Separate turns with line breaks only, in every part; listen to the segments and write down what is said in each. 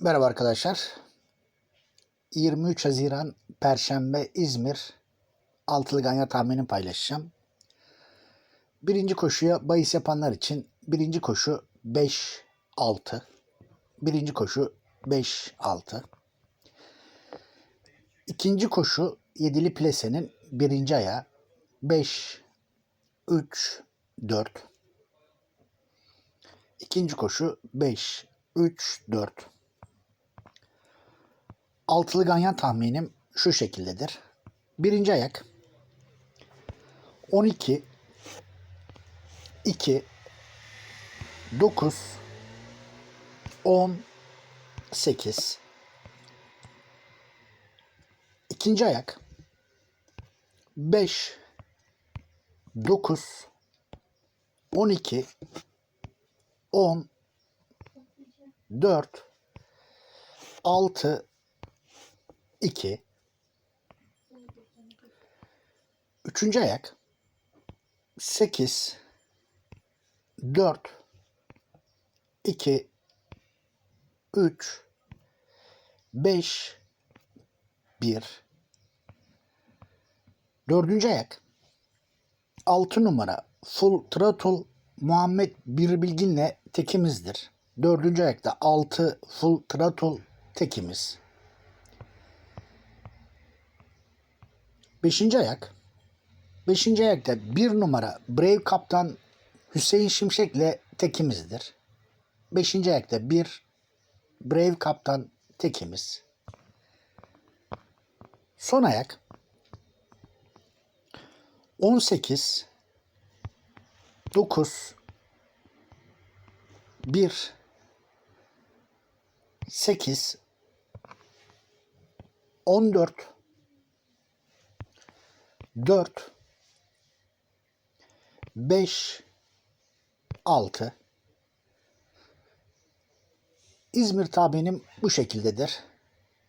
Merhaba arkadaşlar. 23 Haziran Perşembe İzmir altılı ganya tahminini paylaşacağım. Birinci koşuya bahis yapanlar için birinci koşu 5-6. Birinci koşu 5-6. İkinci koşu yedili plesenin birinci ayağı 5 3 4. İkinci koşu 5 3 4. Altılı ganyan tahminim şu şekildedir. Birinci ayak. 12 2 9 10 8 İkinci ayak. 5 9 12 10 4 6 2 Üçüncü ayak. 8 4 2 3 5 1 Dördüncü ayak. 6 numara. Full Throttle Muhammed Birbilgin'le tekimizdir. Dördüncü ayakta 6 Full Throttle tekimiz. Beşinci ayak. Beşinci ayakta bir numara Brave Kaptan Hüseyin Şimşek'le tekimizdir. Beşinci ayakta bir Brave Kaptan tekimiz. Son ayak 18 9 1 8 14 4 5 6 İzmir tabinim bu şekildedir.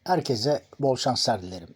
Herkese bol şanslar dilerim.